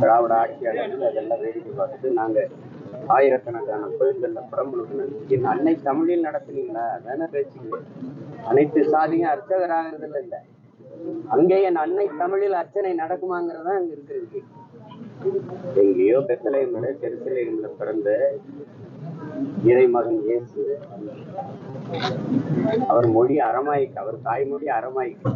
திராவிட ஆட்சியாளர்கள் அதெல்லாம் வேடிக்கை பார்த்துட்டு நாங்க ஆயிரக்கணக்கான கோயில்களில் புறம்புழுக்கணும் என் அன்னை தமிழில் நடத்துனீங்களா? வேணா பேச்சுங்க. அனைத்து சாதியும் அர்ச்சகராகிறதுல இல்ல அங்கே என் அன்னை தமிழில் அர்ச்சனை நடக்குமாங்கிறது தான் அங்கே இருக்கிறது. எங்கேயோ பெத்தலையம்ல தெருத்தலையம்ல பிறந்த இறைமகன் இயேசு அவர் மொழி அறமாய்க்கு அவர் தாய்மொழி அரமாய்க்கு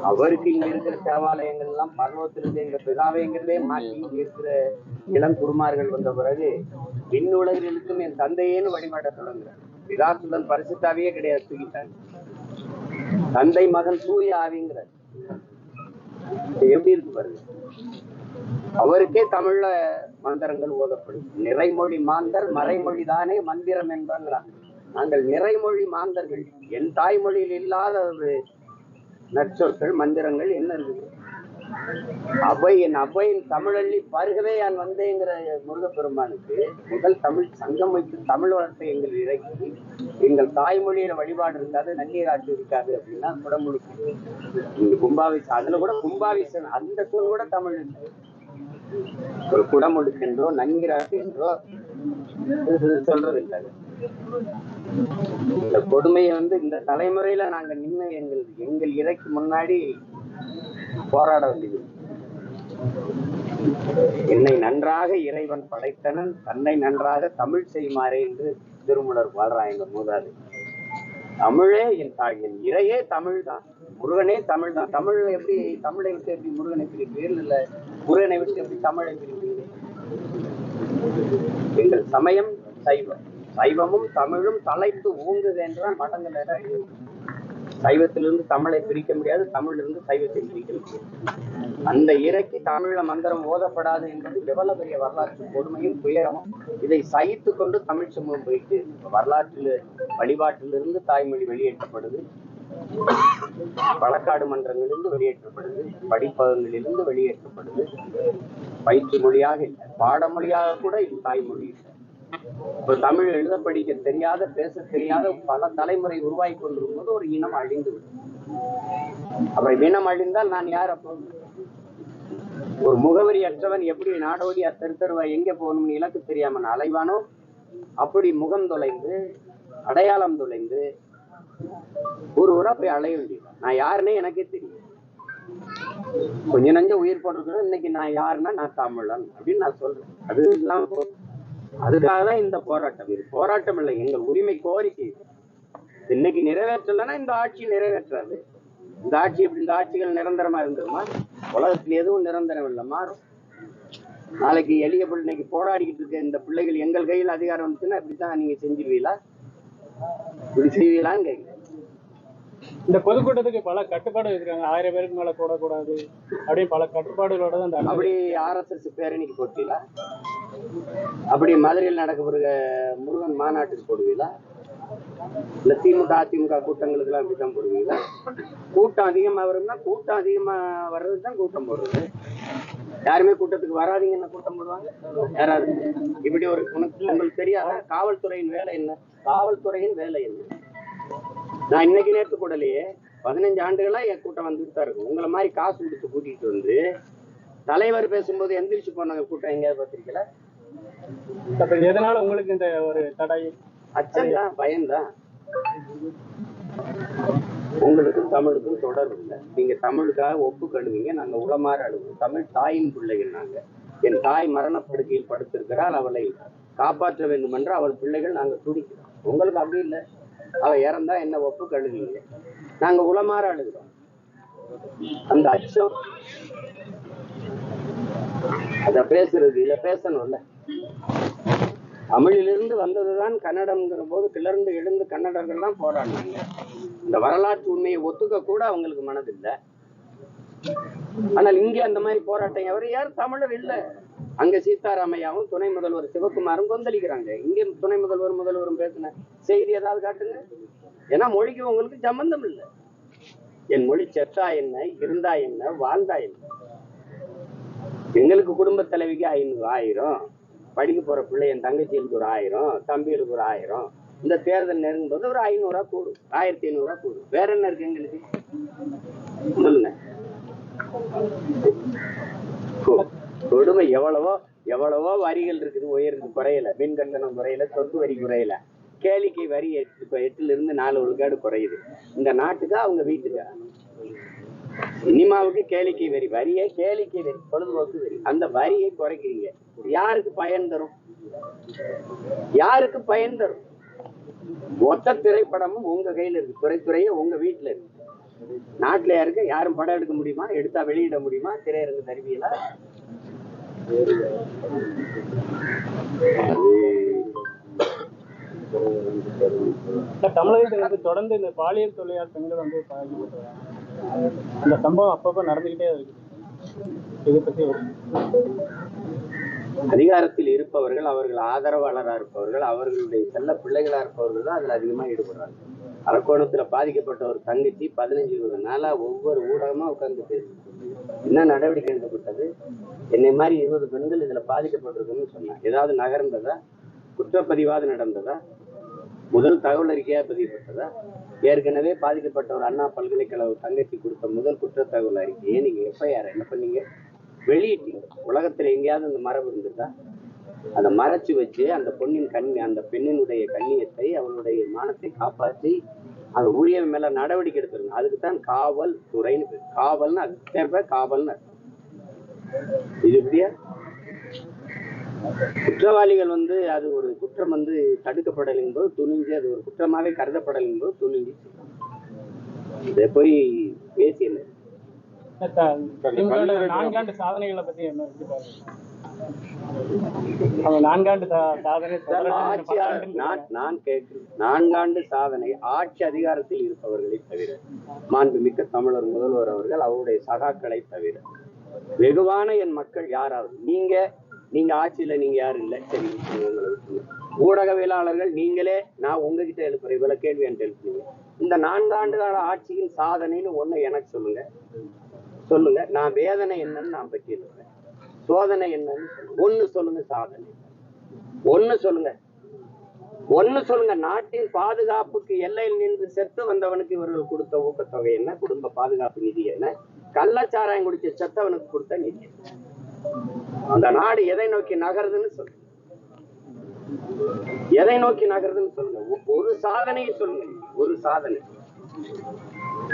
அவருக்கு இங்க இருக்கிற தேவாலயங்கள் எல்லாம் பர்வத்திலிருந்து எங்க பிதாவைங்கிறதே மாற்றி இங்க இருக்கிற இளம் குருமார்கள் வந்த பிறகு விண்ணுலகிற்கும் என் தந்தையேன்னு வழிபாட தொடங்குறார். பிதாசுடன் பரிசுத்தாவியே கிடையாது தூக்கிட்டாங்க. தந்தை மகன் சூரிய ஆவிங்கிறார். எப்படி இருக்கு பாருங்க. அவருக்கே தமிழ்ல மந்திரங்கள் ஓதப்படும். நிறைமொழி மாந்தர் மறைமொழி தானே மந்திரம் என்பாங்கிறாங்க. நாங்கள் நிறைமொழி மாந்தர்கள். என் தாய்மொழியில் இல்லாத ஒரு நற்சொற்கள் மந்திரங்கள் என்ன இருக்குது? அவையின் என் அவ்வையின் தமிழள்ளி பருகவே நான் வந்தேங்கிற முருகப்பெருமானுக்கு முதல் தமிழ் சங்கம் வைத்து தமிழ் வளர்த்தை எங்கள் இறக்கி. எங்கள் தாய்மொழியில வழிபாடு இருக்காது நன்னீர் ஆட்சி இருக்காது அப்படின்னா குடமுழுக்கு. இங்க அதுல கூட கும்பாபிஷேகம் அந்த சொல் கூட தமிழ் இல்லை. ஒரு குடமுழுக்கு என்றோ நன்னீர் என்றோ சொல்றது இல்லை இந்த கொடுமையை வந்து இந்த தலைமுறையில நாங்க நின்று எங்கள் எங்கள் இறைக்கு முன்னாடி போராட வேண்டியது. என்னை நன்றாக இறைவன் படைத்தனன் தன்னை நன்றாக தமிழ் செய்யுமாறே என்று திருமலர் வாழ்றான் எங்க மூதாது. தமிழே என் தாய் என் இறையே தமிழ் தான் முருகனே தமிழ் தான் தமிழ் எப்படி தமிழை விட்டு எப்படி முருகனை பிரிப்பீர்கள் இல்ல முருகனை விட்டு எப்படி தமிழை பிரிப்பீர்கள் எங்கள் சமயம் சைவம். சைவமும் தமிழும் தலைத்து ஊங்குது என்றால் மடங்கள் சைவத்திலிருந்து தமிழை பிரிக்க முடியாது தமிழிலிருந்து சைவத்தை பிரிக்க முடியாது. அந்த இறைக்கு தமிழ மந்திரம் ஓதப்படாது என்பது எவ்வளவு பெரிய வரலாற்று கொடுமையும் துயரமும். இதை சகித்து கொண்டு தமிழ் சமூகம் போயிட்டு வரலாற்றில் வழிபாட்டிலிருந்து தாய்மொழி வெளியேற்றப்படுது. வழக்காடு மன்றங்களிலிருந்து வெளியேற்றப்படுது. படிப்பகங்களிலிருந்து வெளியேற்றப்படுது. பயிற்சி மொழியாக இல்லை பாடமொழியாக கூட இது தாய்மொழி இல்லை. இப்போ தமிழ் எழுத படிக்க தெரியாத பேச தெரியாத பல தலைமுறை உருவாகி கொண்டிருக்கும் போது ஒரு இனம் அழிந்து விடும். அப்புறம் இனம் அழிந்தால் நான் யார் அப்போ? ஒரு முகவரி அற்றவன் எப்படி நாடோடி தெரு எங்க போகணும்னு இலக்கு தெரியாம நான் அலைவானோ? அப்படி முகம் தொலைந்து அடையாளம் தொலைந்து ஒரு ஊரா போய் அலைய வேண்டியது நான் யாருன்னே எனக்கே தெரியும் கொஞ்ச நஞ்ச உயிர் போட்டிருக்கிறோம் இன்னைக்கு நான் யாருன்னா நான் தமிழன் அப்படின்னு நான் சொல்றேன். அது இல்லாம அதுக்காக தான் இந்த போராட்டம். இது போராட்டம் இல்லை எங்கள் உரிமை கோரிக்கை. இன்னைக்கு நிறைவேற்றலைன்னா இந்த ஆட்சி நிறைவேற்றாது. இந்த ஆட்சி இப்படி இந்த ஆட்சிகள் நிரந்தரமா இருந்துருமா உலகத்துல எதுவும் நிரந்தரம் இல்லை மாறும். நாளைக்கு எளிய பிள்ளைக்கு போராடிக்கிட்டு இருக்க இந்த பிள்ளைகள் எங்கள் கையில் அதிகாரம் வந்துச்சுன்னா இப்படித்தான் நீங்க செஞ்சிருவீங்களா? இப்படி செய்வீங்களான்னு கேட்குறேன் இந்த பொதுக்கூட்டத்துக்கு பல கட்டுப்பாடு இருக்காங்க. ஆயிரம் பேருக்கு மேல கூடக்கூடாது அப்படின்னு பல கட்டுப்பாடுகளோட தான். அப்படி ஆர்எஸ்எஸ் பேரணிக்கு போட்டீங்களா? அப்படி மதுரையில் நடக்கப்படுற முருகன் மாநாட்டுக்கு போடுவீங்களா? இல்ல திமுக அதிமுக கூட்டங்களுக்கு எல்லாம் அப்படித்தான் போடுவீங்களா? கூட்டம் அதிகமா வரும்னா கூட்டம் அதிகமா வர்றது தான் கூட்டம் போடுறது. யாருமே கூட்டத்துக்கு வராதீங்கன்னு கூட்டம் போடுவாங்க? யாராவது. இப்படி ஒரு உனக்கு உங்களுக்கு தெரியாத? காவல்துறையின் வேலை என்ன? காவல்துறையின் வேலை என்ன? நான் இன்னைக்கு நேற்று கூடலையே பதினஞ்சு ஆண்டுகளா என் கூட்டம் வந்துட்டு தான் இருக்கும் உங்களை மாதிரி காசு கொடுத்து கூட்டிட்டு வந்து தலைவர் பேசும்போது எந்திரிச்சு போனாங்க கூட்டம் எங்கேயாவது பார்த்திருக்கல அப்ப எதனால உங்களுக்கு இந்த ஒரு தடை? அச்சம் தான் பயம்தான். உங்களுக்கும் தமிழுக்கும் தொடர்பு இல்லை. நீங்க தமிழுக்காக ஒப்பு கழுவீங்க நாங்க உளமாற அழுவோம். தமிழ் தாயின் பிள்ளைகள் நாங்க. என் தாய் மரணப்படுக்கையில் படுத்திருக்கிறாள் அவளை காப்பாற்ற வேண்டும் என்று அவள் பிள்ளைகள் நாங்க துடிக்கிறோம். உங்களுக்கு அப்படி இல்லை. அவ இறந்தா என்ன ஒப்பு கழுவீங்க நாங்க உளமாற அழுகிறோம். அந்த அச்சம். அத பேசுறது இல்ல பேசணும்ல. தமிழிலிருந்து வந்ததுதான் கன்னடம்ங்கிற போது கிளர்ந்து எழுந்து கன்னடர்கள் தான் போராடினாங்க. இந்த வரலாற்று உண்மையை ஒத்துக்க கூட அவங்களுக்கு மனதில்லை. ஆனால் இங்கே அந்த மாதிரி போராட்டம் எவர் யார்? தமிழர் இல்ல. அங்க சீதாராமையாவும் துணை முதல்வர் சிவகுமாரும் கொந்தளிக்கிறாங்க. இங்கே துணை முதல்வர் முதல்வரும் பேசின செய்தி ஏதாவது காட்டுங்க. ஏன்னா மொழிக்கு உங்களுக்கு சம்பந்தம் இல்லை. என் மொழி செத்தா என்ன? இருந்தா என்ன? வாழ்ந்தா என்ன? எங்களுக்கு குடும்ப தலைவிக்கு ஐநூறு ஆயிரம். படிக்க போற பிள்ளை என் தங்கச்சிகளுக்கு ஒரு ஆயிரம் தம்பிகளுக்கு ஒரு ஆயிரம். இந்த தேர்தல் நெருங்கும் போது ஒரு ஐநூறுரூவா கூடும். ஆயிரத்தி ஐநூறுரூவா கூடும். வேற என்ன இருக்கு எங்களுக்கு? சொல்லுங்க. கொடுமை எவ்வளவோ எவ்வளவோ வரிகள் இருக்குது உயர்ந்து குறையல. மின் கட்டணம் குறையல சொத்து வரி குறையல. கேளிக்கை வரி எட்டு எட்டுல இருந்து நாலு விழுக்காடு குறையுது. இந்த நாட்டுக்கா அவங்க வீட்டுக்கு சினிமாவுக்கு கேளிக்கை வரி வரியே கேளிக்கை வரி பொழுதுபோக்கு வரி. அந்த வரியை குறைக்கிறீங்க. யாருக்கு பயன் தரும்? யாருக்கு பயன் தரும்? மொத்த திரைப்படமும் உங்க கையில இருக்கு. துறைத்துறையே உங்க வீட்டுல இருக்கு. நாட்டுல யாருக்கு? யாரும் படம் எடுக்க முடியுமா? எடுத்தா வெளியிட முடியுமா? திரையரங்கு தருவியில தமிழகத்தில் வந்து தொடர்ந்து இந்த பாலியல் தொழிலாளர் பெண்கள் வந்து இந்த அந்த சம்பவம் அப்பப்போ நடந்துகிட்டே இருக்கு இதை பத்தி அதிகாரத்தில் இருப்பவர்கள் அவர்கள் ஆதரவாளராக இருப்பவர்கள் அவர்களுடைய செல்ல பிள்ளைகளா இருப்பவர்கள் தான் அதில் அதிகமா ஈடுபடுறாங்க. அரக்கோணத்துல பாதிக்கப்பட்ட ஒரு தங்கச்சி பதினஞ்சு இருபது நாளா ஒவ்வொரு ஊடகமா உட்கார்ந்து பேசு என்ன நடவடிக்கை எடுக்கப்பட்டது? என்னை மாதிரி இருபது பெண்கள் இதுல பாதிக்கப்பட்டிருக்குன்னு சொன்னாங்க ஏதாவது நகர்ந்ததா? குற்றப்பதிவாது நடந்ததா? முதல் தகவல் அறிக்கையாக பதியப்பட்டதா? ஏற்கனவே பாதிக்கப்பட்ட ஒரு அண்ணா பல்கலைக்கழக தங்கச்சி கொடுத்த முதல் குற்றத்தகவல் அறிக்கையை நீங்க எஃப்ஐஆர் என்ன பண்ணீங்க? வெளியிட்டீங்க. உலகத்துல எங்கேயாவது அந்த மரபு இருந்துட்டா அதை மறைச்சு வச்சு அந்த பொண்ணின் கண் அந்த பெண்ணினுடைய கண்ணியத்தை அவளுடைய மானத்தை காப்பாற்றி அந்த ஊழியர் மேல நடவடிக்கை எடுத்துருங்க அதுக்கு தான் காவல் துறைன்னு காவல்னு அது பேர் காவல்னு இது இப்படியா குற்றவாளிகள் வந்து அது ஒரு குற்றம் வந்து தடுக்கப்படலைங்கும் போது துணிஞ்சு அது ஒரு குற்றமாவே கருதப்படலைங்கும் போது துணிஞ்சு. இதை போய் பேசி என்ன த- திமுகவோட நான்காண்டு சாதனைகளை பத்தி என்ன நான்காண்டு சாதனை ஆட்சி அதிகாரத்தில் இருப்பவர்களை தவிர மாண்புமிக்க தமிழர் முதல்வர் அவர்கள் அவருடைய சகாக்களை தவிர வெகுவான என் மக்கள் யாராவது? நீங்க நீங்க ஆட்சியில நீங்க யாரும் இல்லை. சரி ஊடகவியலாளர்கள் நீங்களே நான் உங்ககிட்ட எழுப்புறேன். இவ்வளவு கேள்வி என்று எழுப்புறீங்க. இந்த நான்காண்டு கால ஆட்சியின் சாதனைன்னு ஒண்ணு எனக்கு சொல்லுங்க. சொல்லுங்க. நான் வேதனை என்னன்னு நான் பற்றி இருக்கிறேன் சோதனை என்னன்னு ஒண்ணு சொல்லுங்க சாதனை. ஒண்ணு சொல்லுங்க. ஒண்ணு சொல்லுங்க. நாட்டின் பாதுகாப்புக்கு எல்லையில் நின்று செத்து வந்தவனுக்கு இவர்கள் கொடுத்த ஊக்கத்தொகை என்ன? குடும்ப பாதுகாப்பு நிதி என்ன? கள்ளச்சாராயம் குடிச்ச செத்தவனுக்கு கொடுத்த நிதி என்ன? அந்த நாடு எதை நோக்கி நகருதுன்னு சொல்லு. எதை நோக்கி நகருதுன்னு சொல்லுங்க ஒரு சாதனையை சொல்லுங்க ஒரு சாதனை.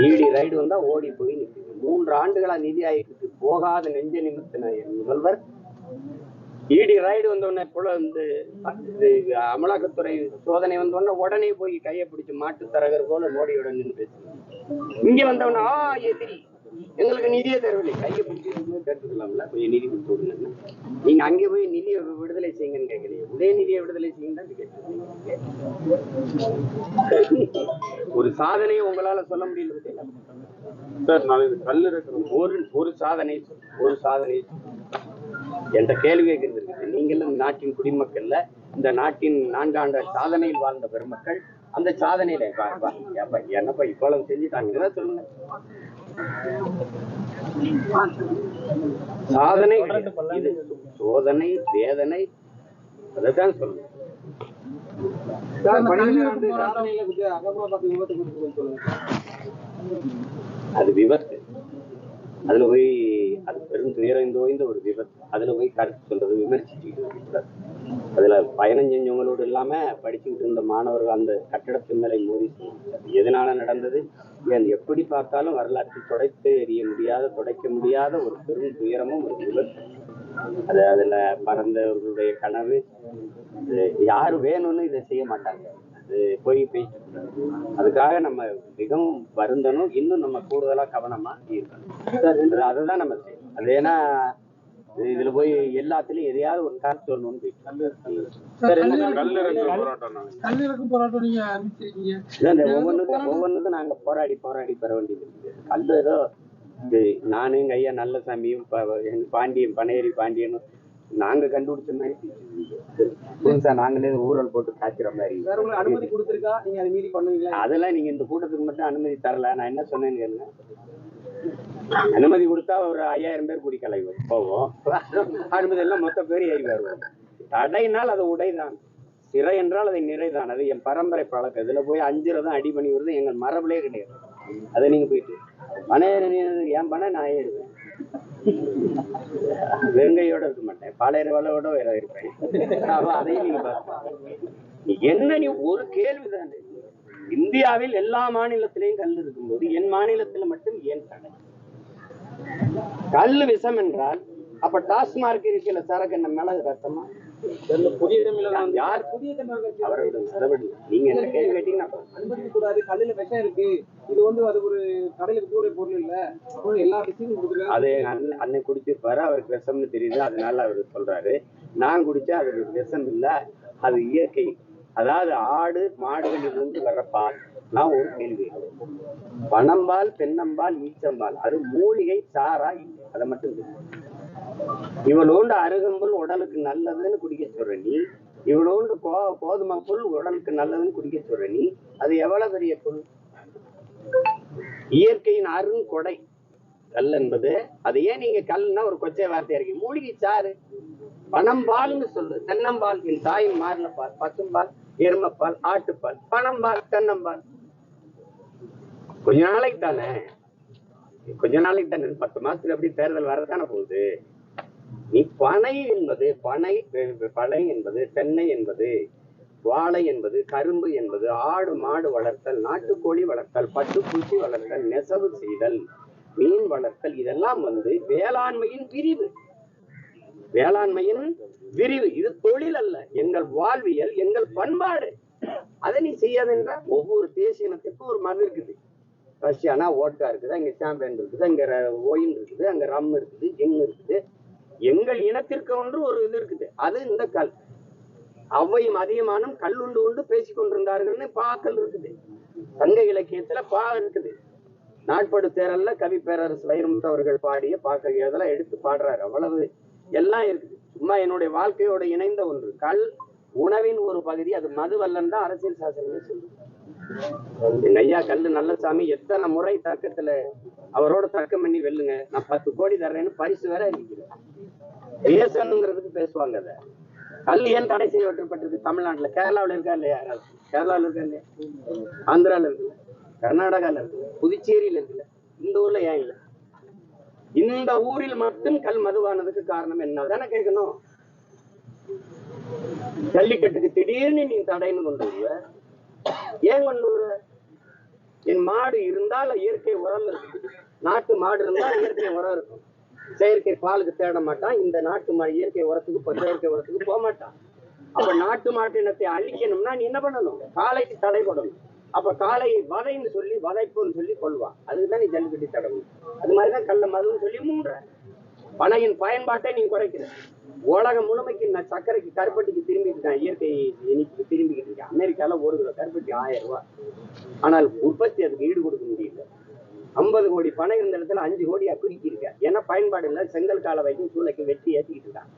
ஈடி ரைடு வந்தா ஓடி போய் நிக்குது. மூன்று ஆண்டுகளா நிதி ஆயோகத்துக்கு போகாத நெஞ்ச நிமித்தின முதல்வர். ஈடி ரைடு வந்தோடனே போல வந்து அமலாக்கத்துறை சோதனை வந்தோடனே உடனே போய் கையை பிடிச்சி மாட்டு தரகர் போல மோடியோட நின்று பேசுறாங்க இங்க வந்தவன ஆ எதிரி எங்களுக்கு நிதியே தரவில்லை. கையை பிடிச்சி கேட்டுக்கலாம்ல? கொஞ்சம் நிதி கொடுத்து விடுங்க நீங்க அங்கே போய் நிதியை விடுதலை செய்யுங்கன்னு கேட்கறீங்க உதய நிதியை விடுதலை செய்யுங்க கேட்குறீங்க ஒரு சாதனையை உங்களால சொல்ல முடியல? சார் நான் கல் ஒரு ஒரு சாதனை. ஒரு சாதனை. என்ற கேள்வி கேட்கிறது இருக்குது. நீங்களும் நாட்டின் குடிமக்கள்ல இந்த நாட்டின் நான்காண்டு சாதனையில் வாழ்ந்த பெருமக்கள் அந்த சாதனையில என்னப்பா இவ்வளவு செஞ்சுட்டாங்க சொல்லுங்க. சாதனை. இது சோதனை வேதனை அதைத்தான் சொல்லுங்க. அது விபத்து. அதுல போய் அது பெரும் துயரம் தோய்ந்த ஒரு விபத்து. அதுல போய் கருத்து சொல்றது விமர்சிச்சுக்கிட்டு அதுல பயணம் செஞ்சவங்களோடு இல்லாம படிச்சுக்கிட்டு இருந்த மாணவர்கள் அந்த கட்டடத்தின் மேலே மோதி அது எதனால நடந்தது? ஏன் எப்படி பார்த்தாலும் வரலாற்றை துடைத்து எறிய முடியாத துடைக்க முடியாத ஒரு பெரும் துயரமும் ஒரு விபத்து. அது அதுல பறந்தவர்களுடைய கனவு. அது யாரு வேணும்னு இதை செய்ய மாட்டாங்க. போய் பேசிட்டு அதுக்காக நம்ம மிகவும் வருந்தணும். இன்னும் நம்ம கூடுதலா கவனமா இருக்கணும். அதுதான் நம்ம செய்யணும் அது ஏன்னா இதுல போய் எல்லாத்துலயும் எதையாவது ஒரு காசு சொல்லணும்னு ஒவ்வொன்றுக்கும் ஒவ்வொன்றுக்கும் நாங்க போராடி போராடி பெற வேண்டியது கல் ஏதோ நானும் எங்க ஐயா நல்லசாமியும் பாண்டியன் பனையேறி பாண்டியனும் நாங்க கண்டுபிடிச்ச மாதிரி புதுசா நாங்களே ஊழல் போட்டு காய்ச்சிற மாதிரி. அனுமதி கொடுத்திருக்கா? நீங்க அதை மீறி பண்ணுவீங்களா? அதெல்லாம் நீங்க இந்த கூட்டத்துக்கு மட்டும் அனுமதி தரல. நான் என்ன சொன்னேன்னு கேளுங்க. அனுமதி கொடுத்தா ஒரு ஐயாயிரம் பேர் கூடி கலைவோம். போவோம். அனுமதி எல்லாம் மொத்த பேர் ஏறி வருவோம். தடைனால் அது உடைதான். சிறை என்றால் அது நிறைதான். அது என் பரம்பரை பழக்கம். இதுல போய் அஞ்சுறதும் அடி பண்ணி வருது எங்கள் மரபுலே கிடையாது. அதை நீங்க போயிட்டு. பணம் என் பணம் நான் ஏறுவேன். வெங்கையோட இருக்க மாட்டேன். பாளையரோட வேற இருப்பேன் அதையும் நீங்க பார்க்கணும். என்ன நீ ஒரு கேள்விதான் இந்தியாவில் எல்லா மாநிலத்திலையும் கல் இருக்கும்போது என் மாநிலத்துல மட்டும் ஏன் தடை? கல் விஷம் என்றால் அப்ப டாஸ்மார்க் இருக்கிற சரக்கு என்ன மிளகு ரத்தமா? புதிய யார்? புதிய. நீங்க என்ன கேள்வி கேட்டீங்கன்னா அப்புறம். அனுமதிக்க கூடாது கல்லுல விஷம் இருக்கு. இது வந்து அது ஒரு கடையில விற்கக்கூடிய பொருள் இல்ல. அப்புறம் எல்லா விஷயமும் கொடுத்துருக்காங்க. அது அண்ணன் அண்ணன் குடிச்சிருப்பாரு அவருக்கு விஷம்னு தெரியுது. அதனால அவர் சொல்றாரு. நான் குடிச்சா அது விஷம் இல்ல. அது இயற்கை. அதாவது ஆடு மாடுகளிலிருந்து வர்ற பால். நான் ஒரு கேள்வி. பனம்பால் தென்னம்பால் ஈச்சம்பால் அது மூலிகை சாரா அதை மட்டும் தெரியும். இவளோண்டு அருகம்புல் உடலுக்கு நல்லதுன்னு குடிக்க சொல்ற நீ. இவளோண்டு கோ கோதுமை புல் உடலுக்கு நல்லதுன்னு குடிக்க சொல்ற நீ. அது எவ்வளவு பெரிய புல் இயற்கையின் அருங்கொடை கல் என்பது அது ஏன் நீங்க கல்னா ஒரு கொச்சை வார்த்தையா இருக்கு? மூலிகை சாறு. பணம்பால்னு சொல்லு. தென்னம்பால் என் தாயின் மாறின பால் பசும்பால் எருமப்பால் ஆட்டுப்பால். பணம்பால் தென்னம்பால். கொஞ்ச நாளைக்கு தானே கொஞ்ச நாளைக்கு தானே பத்து மாசத்துல எப்படி தேர்தல் வரதானே போகுது. பனை என்பது பனை பனை என்பது தென்னை என்பது வாழை என்பது கரும்பு என்பது ஆடு மாடு வளர்த்தல் நாட்டுக்கோழி வளர்த்தல் பட்டுப்பூச்சி வளர்த்தல் நெசவு செய்தல் மீன் வளர்த்தல் இதெல்லாம் வந்து வேளாண்மையின் விரிவு. வேளாண்மையின் விரிவு. இது தொழில் அல்ல. எங்கள் வாழ்வியல் எங்கள் பண்பாடு. அதை நீ செய்யாதுன்ற? ஒவ்வொரு தேசிய இனத்துக்கும் ஒரு மது இருக்குது. ரஷ்யானா ஓட்கா இருக்குது அங்க சாம்பியன் இருக்குது அங்க ஒயின் இருக்குது அங்க ரம் இருக்குது எங் இருக்குது. எங்கள் இனத்திற்கு ஒன்று ஒரு இது இருக்குது. அது இந்த கல். அவ்வையும் அதிகமானும் கல்லுண்டு உண்டு பேசிக் கொண்டிருந்தார்கள்னு பாக்கல் இருக்குது. சங்க இலக்கியத்துல பா இருக்குது. நாட்படு தேரல்ல கவி பேரரசு வைரமுத்து அவர்கள் பாடிய பாக்க இதெல்லாம் எடுத்து பாடுறாரு. அவ்வளவு எல்லாம் இருக்குது. சும்மா என்னுடைய வாழ்க்கையோட இணைந்த ஒன்று. கல் உணவின் ஒரு பகுதி. அது மதுவல்லன் தான் அரசியல் சாசனமே சொல்லுது. எங்க ஐயா கல்லு நல்லசாமி எத்தனை முறை தர்க்கத்துல அவரோட தர்க்கம் பண்ணி வெல்லுங்க. நான் பத்து கோடி தர்றேன்னு பரிசு வேற இருக்கிறேன் பேசணுங்கிறதுக்கு பேசுவாங்க அத. கல் ஏன் தடை செய்யப்பட்டிருக்கு தமிழ்நாட்டுல? கேரளாவில இருக்கா இல்லையா யாராவது? இருக்கா இல்லையா? ஆந்திரால இருக்குல்ல? கர்நாடகால இருக்குல்ல? புதுச்சேரியில இருக்குல்ல? இந்த ஊர்ல ஏன் இல்ல? இந்த ஊரில் மட்டும் கல் மதுவானதுக்கு காரணம் என்ன? தானே கேட்கணும். ஜல்லிக்கட்டுக்கு திடீர்னு நீ தடைன்னு கொண்டு ஏன் என் மாடு இருந்தால் இயற்கை உரம் இருக்கும். நாட்டு மாடு இருந்தால் இயற்கை உரம் இருக்கும். செயற்கை பாலுக்கு தேட மாட்டான். இந்த நாட்டு மா இயற்கை உரத்துக்கு செயற்கை உரத்துக்கு போக மாட்டான். அப்ப நாட்டு மாட்டு இனத்தை அழிக்கணும்னா நீ என்ன பண்ணணும்? காளைக்கு தடைபடணும் அப்ப காளையை வதைன்னு சொல்லி வதைப்புன்னு சொல்லி கொள்வான். அதுதான் நீ ஜல்லிக்கட்டி தடவும் அது மாதிரிதான் கள்ள மதுன்னு சொல்லி மூன்ற பனையின் பயன்பாட்டை நீ குறைக்கிற. உலகம் முழுமைக்கு நான் சர்க்கரைக்கு கருப்பட்டிக்கு திரும்பிட்டு இருக்கேன் இயற்கை இனிப்புக்கு திரும்பிக்கிட்டு இருக்கேன். அமெரிக்கால ஒரு கிலோ கருப்பட்டி ஆயிரம் ரூபாய். ஆனால் உற்பத்தி அதுக்கு ஈடு கொடுக்க முடியல. ஐம்பது கோடி பணம் இருந்த இடத்துல அஞ்சு கோடியா அக்குடிக்கு ஏன்னா பயன்பாடு இல்லை செங்கல் கால வைக்கும் சூளைக்கு வெட்டி ஏற்றிக்கிட்டு இருக்கான்.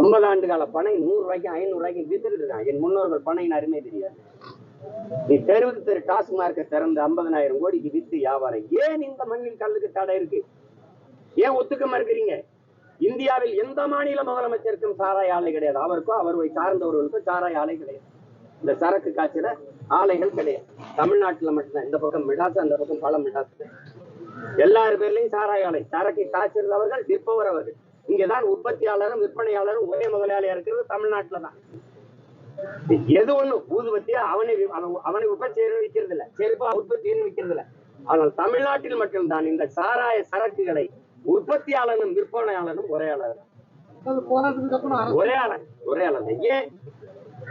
ஐம்பது ஆண்டு கால பனை நூறு ரூபாய்க்கும் ஐநூறு ரூபாய்க்கும் வித்துட்டு இருக்கான். என் முன்னோர்கள் பனையின் அருமை தெரியாது. நீ தெருவுக்கு தெரு டாஸ்மார்க்கை திறந்து ஐம்பதனாயிரம் கோடிக்கு வித்து வியாபாரம். ஏன் இந்த மண்ணில் கல்லுக்கு தடை இருக்கு? ஏன் ஒத்துக்க மறுக்கிறீங்க? இந்தியாவில் எந்த மாநில முதலமைச்சருக்கும் சாராய ஆலை கிடையாது. அவருக்கும் அவரை சார்ந்தவர்களுக்கும் சாராய ஆலை கிடையாது. இந்த சரக்கு காய்ச்சல ஆலைகள் கிடையாது. தமிழ்நாட்டுல மட்டும்தான். இந்த பக்கம் மிடாசு அந்த பக்கம் பல மிடாசு. எல்லார் பேர்லயும் சாராய ஆலை. சரக்கு காய்ச்சல் அவர்கள் விற்பவர் அவர்கள். இங்கதான் உற்பத்தியாளரும் விற்பனையாளரும் ஒரே முதலாளியா இருக்கிறது தமிழ்நாட்டுல தான் எது ஒண்ணு? ஊதுபத்தியா அவனை அவன் அவனை உற்பத்தி செய்யணும் விற்கிறது இல்ல செருப்பா உற்பத்தி விற்கிறது இல்ல ஆனால் தமிழ்நாட்டில் மட்டும்தான் இந்த சாராய சரக்குகளை உற்பத்தியாளனும் விற்பனையாளனும் ஒரே ஆளர் ஒரே ஆளன் ஒரே தான். ஏன்?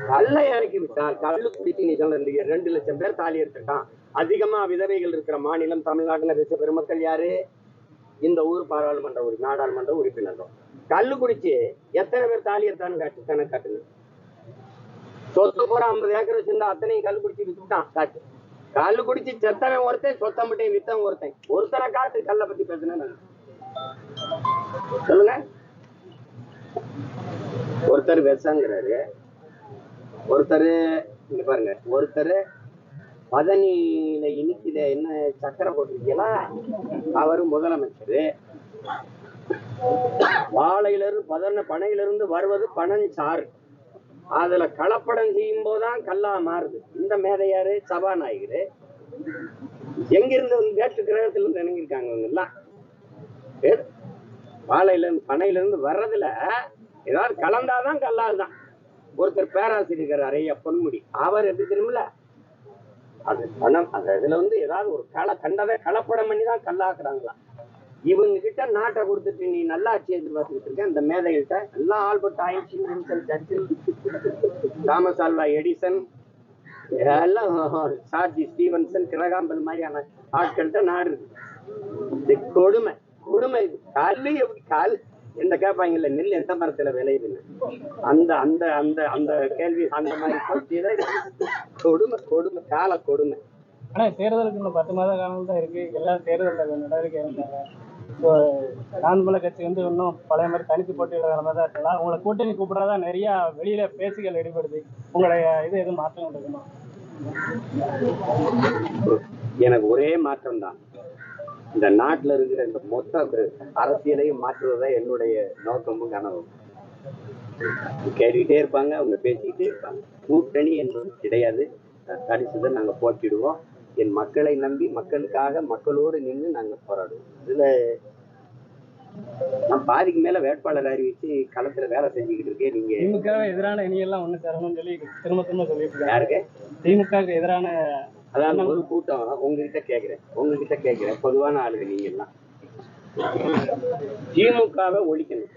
கல்லை இறக்கி விட்டால் கல்லு குடிச்சு நீ சொல்ல இந்த ரெண்டு லட்சம் பேர் தாலி எடுத்துட்டான் அதிகமா விதவைகள் இருக்கிற மாநிலம் தமிழ்நாட்டுல பேச பெருமக்கள் யாரு? இந்த ஊர் பாராளுமன்ற உறு நாடாளுமன்ற உறுப்பினர்கள் கல்லு குடிச்சு எத்தனை பேர் தாலி எடுத்தான்னு காட்டு கணக்கு காட்டுங்க. சொத்து பூரா ஐம்பது ஏக்கர் வச்சிருந்தா அத்தனையும் கல் குடிச்சு வித்துட்டான் காட்டு. கல்லு குடிச்சு செத்தவன் ஒருத்தன் சொத்தம்பட்டையும் வித்தவன் ஒருத்தன். ஒருத்தனை காட்டு கல்லை பத்தி பேசுனேன் நான். சொல்லுங்க. ஒருத்தர் விஷங்கிறாரு ஒருத்தர் இங்க பாருங்க. ஒருத்தர் பதனியில இனிக்குத என்ன சக்கரை போட்டிருக்கீங்களா? அவரு முதலமைச்சர். வாழையிலிருந்து பதன பனையிலிருந்து வருவது பனஞ்சாறு. அதுல கலப்படம் செய்யும் போதுதான் கல்லா மாறுது. இந்த மேதையாரு சபாநாயகர். எங்கிருந்து வந்து வேற்று கிரகத்துல இருந்து இணங்கிருக்காங்க எல்லாம் ஏ- வாழையில வர்றதுல ஏதாவது கலந்தாதான் கல்லாதுதான். ஒருத்தர் பேராசிரியர் அறைய பொன்முடி. அவர் எப்படி தெரியுமில்ல? அது பணம் அந்த இதுல வந்து ஏதாவது ஒரு களை கண்டதை கலப்படம் பண்ணி தான் கல்லாக்குறாங்களாம். இவங்க கிட்ட நாட்டை கொடுத்துட்டு நீ நல்லா ஆட்சி எதிர்பார்த்துக்கிட்டு இருக்க இந்த மேதைகள்கிட்ட எல்லாம் Albert Einstein Vincent Thomas Alva Edison எல்லாம் சார்ஜி ஸ்டீவன்சன் கிரகாம்பல் மாதிரியான ஆட்கள்கிட்ட நாடு இருக்கு. கொடுமை. கொடுமை. கல்லு எப்படி கால்? என்ன கேட்பாங்கல்ல நெல் எந்த மரத்துல விளையுதுன்னு? அந்த அந்த அந்த அந்த கேள்வி அந்த மாதிரி கொடுமை கொடுமை கால கொடுமை. ஆனா தேர்தலுக்கு இன்னும் பத்து மாத காலம் தான் இருக்கு. எல்லாம் தேர்தலில் நடவடிக்கை இருந்தாங்க இப்போ நான்மலை கட்சி வந்து இன்னும் பழைய மாதிரி தனித்து போட்டியிட மாதிரி தான் இருக்கலாம் உங்களை கூட்டணி கூப்பிடுறதா நிறைய வெளியில பேச்சுகள் ஈடுபடுது உங்களுடைய இது எதுவும் மாற்றம் இருக்குமா எனக்கு ஒரே மாற்றம் தான் இந்த நாட்டுல இருக்கிற இந்த மொத்த அரசியலையும் மாற்றுவதுதான் என்னுடைய நோக்கமும் கனவும். கேட்டுக்கிட்டே இருப்பாங்க அவங்க பேசிக்கிட்டே இருப்பாங்க. கூட்டணி என்பது கிடையாது. கடிச்சதை நாங்க போட்டிடுவோம். என் மக்களை நம்பி மக்களுக்காக மக்களோடு நின்று நாங்க போராடுவோம். இதுல நான் பாதிக்கு மேல வேட்பாளர் அறிவிச்சு களத்துல வேலை செஞ்சுக்கிட்டு இருக்கேன். நீங்க திமுக எதிரான இனியெல்லாம் ஒண்ணு சேரணும்னு சொல்லி திரும்ப திரும்ப சொல்லிட்டு யாருக்கு? திமுக எதிரான அதான் ஒரு கூட்டம். உங்ககிட்ட கேக்குறேன். உங்ககிட்ட கேக்குறேன். பொதுவான ஆளுங்க நீங்க எல்லாம் திமுகவை ஒழிக்கணும்.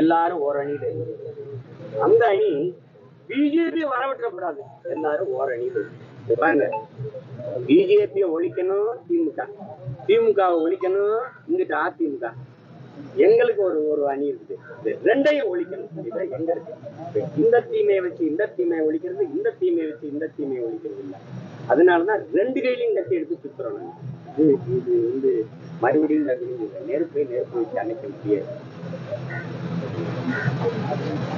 எல்லாரும் ஒரு அணியில. அந்த அணி பிஜேபி வரவிட்டக்கூடாது எல்லாரும் ஒரு அணியில பாருங்க. பிஜேபியை ஒழிக்கணும் திமுக. திமுகவை ஒழிக்கணும் இங்கிட்ட அதிமுக. எங்களுக்கு ஒரு ஒரு அணி இருக்குது இது ரெண்டையும் ஒழிக்கணும். எங்க இருக்கு? இந்த தீமையை வச்சு இந்த தீமையை ஒழிக்கிறது இந்த தீமையை வச்சு இந்த தீமையை ஒழிக்கிறது இல்லை. அதனாலதான் ரெண்டு கையிலையும் கட்டி எடுத்து சுத்துறோம் இது இது வந்து மறுபடியும் நெருப்பை நெருப்பு வச்சு அணைக்க முடியாது.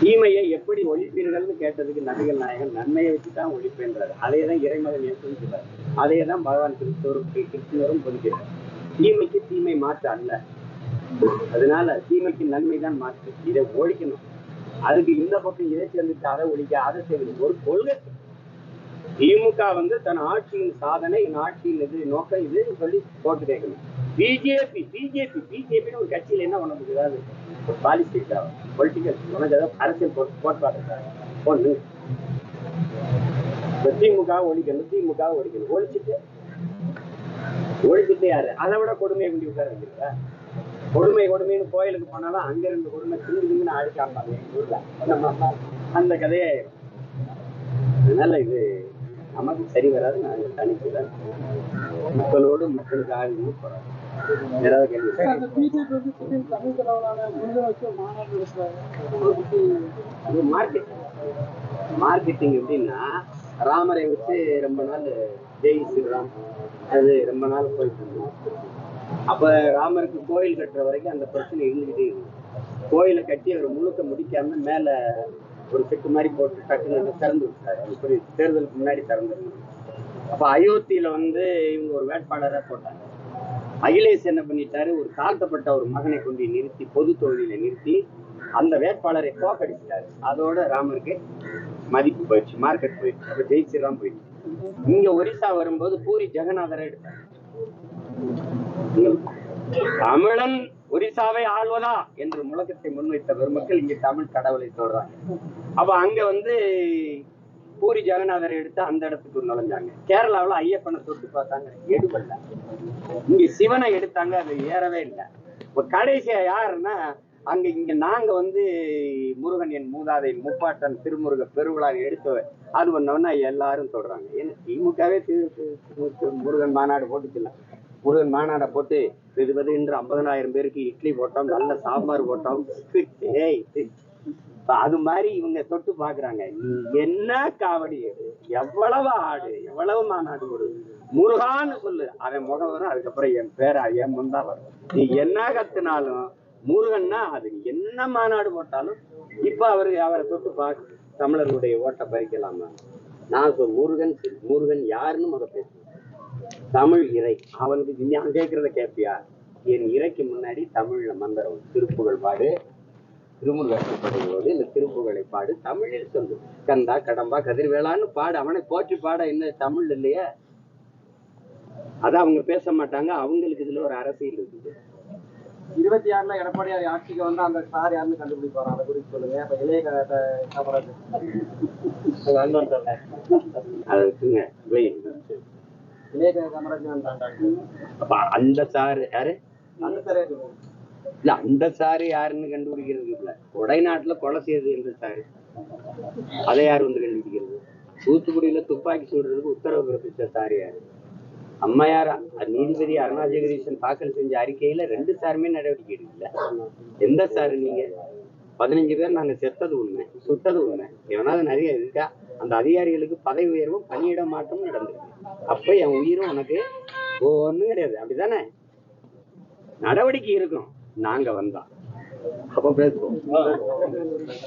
தீமையை எப்படி ஒழிப்பீர்கள்னு கேட்டதுக்கு நபிகள் நாயகன் நன்மையை வச்சு தான் ஒழிப்பேன்றார். அதே தான் இறைமகன் இயேசுன்னு சொல்றார். அதே தான் பகவான் கிறிஸ்தவரும் கிறிஸ்துவரும் பொதுக்கிறார். தீமைக்கு தீமை மாற்று அல்ல. அதனால தீமைக்கு நன்மை தான் மாற்று. இதை ஒழிக்கணும். அதுக்கு இந்த பக்கம் இதை சேர்ந்துட்டு அதை ஒழிக்க அதை செய்யணும். ஒரு கொள்கை திமுக வந்து தன் ஆட்சியின் சாதனை என் ஆட்சியின் இது நோக்கம் இது சொல்லி போட்டு கேட்கணும். பிஜேபி பிஜேபி பிஜேபின்னு ஒரு கட்சியில என்ன பண்ண முடியாது ஒரு பாலிசி பொலிட்டிக்கல் உனக்கு ஏதாவது அரசியல் போட்டு ஒண்ணு. திமுக ஒழிக்கணும் திமுக ஒழிக்கணும். ஒழிச்சிட்டு ஒழிச்சிட்டு யாரு? அதை விட கொடுமையை கொண்டு உட்கார வைக்கிறதா கொடுமை கொடுமைன்னு கோயிலுக்கு போனாலும் அங்க ரெண்டு கொடுமை திங்கு திங்குன்னு அழிக்காம்பாங்க எங்க ஊர்ல அந்த கதையே. அதனால இது. நமக்கு சரி வராது நாங்கள் தனித்து தான் மக்களோடு மக்களுக்காக நின்று போராடுறோம். வேற ஏதாவது அதை மார்க்கெட் மார்க்கெட்டிங் எப்படின்னா ராமரை வச்சு ரொம்ப நாள் ஜெய் ஸ்ரீராம் அது ரொம்ப நாள் போயிட்டு இருந்தோம் அப்ப ராமருக்கு கோயில் கட்டுற வரைக்கும் அந்த பிரச்சனை இருந்துகிட்டே இருக்கு. கோயிலை கட்டி அவர் முழுக்க முடிக்காம மேல ஒரு செட்டு மாதிரி போட்டு டக்குன்னு அதை திறந்து விட்டாரு. இப்படி தேர்தலுக்கு முன்னாடி திறந்து அப்ப அயோத்தியில வந்து இவங்க ஒரு வேட்பாளரை போட்டாங்க. அகிலேஷ் என்ன பண்ணிட்டாரு? ஒரு தாழ்த்தப்பட்ட ஒரு மகனை கொண்டு நிறுத்தி பொது தொகுதியில நிறுத்தி அந்த வேட்பாளரை தோக்கடிச்சிட்டாரு அதோட ராமருக்கு மதிப்பு போயிடுச்சு மார்க்கெட் போயிடுச்சு. அப்ப ஜெய் ஸ்ரீராம் போயிடுச்சு. இங்க ஒரிசா வரும்போது பூரி ஜெகநாதரை எடுத்தாங்க தமிழன் ஒரிசாவை ஆள்வதா என்று முழக்கத்தை முன்வைத்த பெருமக்கள் இங்க தமிழ் கடவுளை சொல்றாங்க அப்ப அங்க வந்து பூரி ஜெகநாதரை எடுத்து அந்த இடத்துக்கு நுழைஞ்சாங்க. கேரளாவுல ஐயப்பனை தொட்டு பார்த்தாங்க. எடுபடல இங்க சிவனை எடுத்தாங்க அது ஏறவே இல்லை. இப்ப கடைசியா யாருன்னா அங்க இங்க நாங்க வந்து முருகன் என் மூதாதை முப்பாட்டன் திருமுருக பெருவிழா எடுத்து அது பண்ணோம்னா எல்லாரும் சொல்றாங்க ஏன்னா திமுகவே திரு- முருகன் மாநாடு போட்டுக்கலாம் முருகன் மாநாடை போட்டு இது வந்து இன்று ஐம்பதனாயிரம் பேருக்கு இட்லி போட்டோம் நல்ல சாம்பார் போட்டோம். ஏய் அது மாதிரி இவங்க தொட்டு பாக்குறாங்க. என்ன காவடி எடு எவ்வளவு ஆடு எவ்வளவு மாநாடு ஒரு முருகான்னு சொல்லு. அவன் முகம் வரும் அதுக்கப்புறம் என் பேரா என் முந்தா வரும். நீ என்ன கத்துனாலும் முருகன்னா அது என்ன மாநாடு போட்டாலும் இப்ப அவரு அவரை தொட்டு பார்க்க தமிழர்களுடைய ஓட்டை பறிக்கலாமா? நான் சொல் முருகன் முருகன் யாருன்னு முத பேசுவேன் தமிழ் இறை. அவனுக்கு நான் கேட்கறத கேட்பியா என் இறைக்கு முன்னாடி தமிழ்ல மந்திரம் திருப்புகழ் பாடு. திருமுருகப்படும்போது இந்த திருப்புகழை பாடு தமிழில் சொல்லு. கந்தா கடம்பா கதிர்வேளான்னு பாடு. அவனை போற்றி பாட என்ன தமிழ் இல்லையா? அத அவங்க பேச மாட்டாங்க. அவங்களுக்கு இதுல ஒரு அரசியல் இருக்குது. இருபத்தி ஆறுல எடப்பாடியார் ஆட்சிக்கு வந்து அந்த சார் யாருன்னு கண்டுபிடிப்பாரா? அதை குறித்து சொல்லுங்க. இப்ப இளைய காமராஜர் அதை அப்ப அந்த சாரு யாரு? அந்த சாரே சொல்லுங்க இல்ல அந்த சாரு யாருன்னு கண்டுபிடிக்கிறது இல்ல. கொடைநாட்டுல கொலை செய்தது எந்த சாரு? அதை யார் வந்து கண்டுபிடிக்கிறது? தூத்துக்குடியில துப்பாக்கி சுடுறதுக்கு உத்தரவு பிறப்பிச்ச சார் யாரு? அம்மையார் நீதிபதி அருணா ஜெகதீசன் தாக்கல் செஞ்ச அறிக்கையில ரெண்டு சாருமே நடவடிக்கை எடுக்கல. எந்த சாரு நீங்க? பதினஞ்சு பேர் நாங்க செத்தது உண்மை. சுட்டது உண்மை. எவனாவது நிறைய இருக்கா? அந்த அதிகாரிகளுக்கு பதவி உயர்வும் பணியிட மாற்றமும் நடந்திருக்கு அப்ப என் உயிரும் உனக்கு ஒன்றும் கிடையாது. அப்படிதானே நடவடிக்கை இருக்கும். நாங்க வந்தோம். அப்ப பேசுவோம்.